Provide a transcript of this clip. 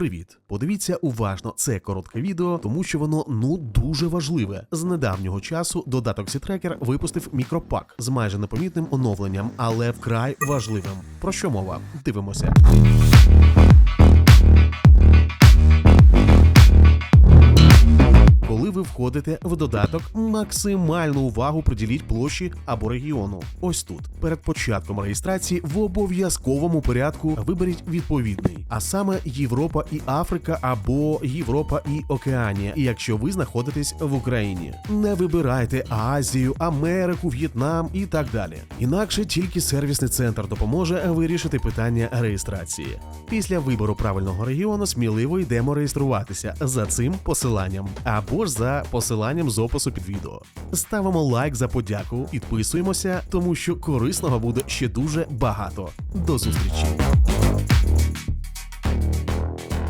Привіт! Подивіться уважно це коротке відео, тому що воно ну дуже важливе. З недавнього часу додаток Сітрекер випустив мікропак з майже непомітним оновленням, але вкрай важливим. Про що мова? Дивимося. Ви входите в додаток, максимальну увагу приділіть площі або регіону. Ось тут. Перед початком реєстрації в обов'язковому порядку виберіть відповідний, а саме Європа і Африка або Європа і Океанія, якщо ви знаходитесь в Україні. Не вибирайте Азію, Америку, В'єтнам і так далі. Інакше тільки сервісний центр допоможе вирішити питання реєстрації. Після вибору правильного регіону сміливо йдемо реєструватися за цим посиланням або ж за посиланням з опису під відео. Ставимо лайк за подяку, підписуємося, тому що корисного буде ще дуже багато. До зустрічі!